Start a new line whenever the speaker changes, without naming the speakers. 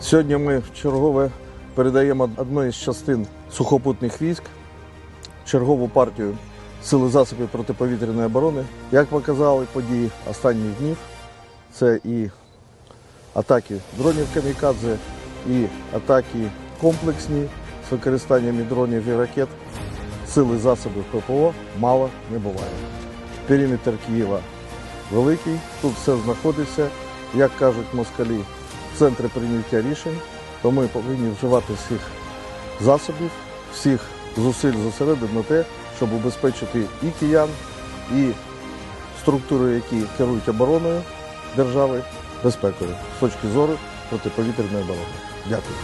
Сьогодні ми в чергове передаємо одну із частин сухопутних військ, чергову партію сили засобів протиповітряної оборони. Як показали події останніх днів, це і атаки дронів камікадзе, і атаки комплексні з використанням дронів і ракет. Сили засобів ППО мало не буває. Периметр Києва великий, тут все знаходиться, як кажуть москалі, в центрі прийняття рішень, то ми повинні вживати всіх засобів, всіх зусиль зосередити на те, щоб убезпечити і киян, і структури, які керують обороною держави, безпекою з точки зору протиповітряної оборони. Дякую.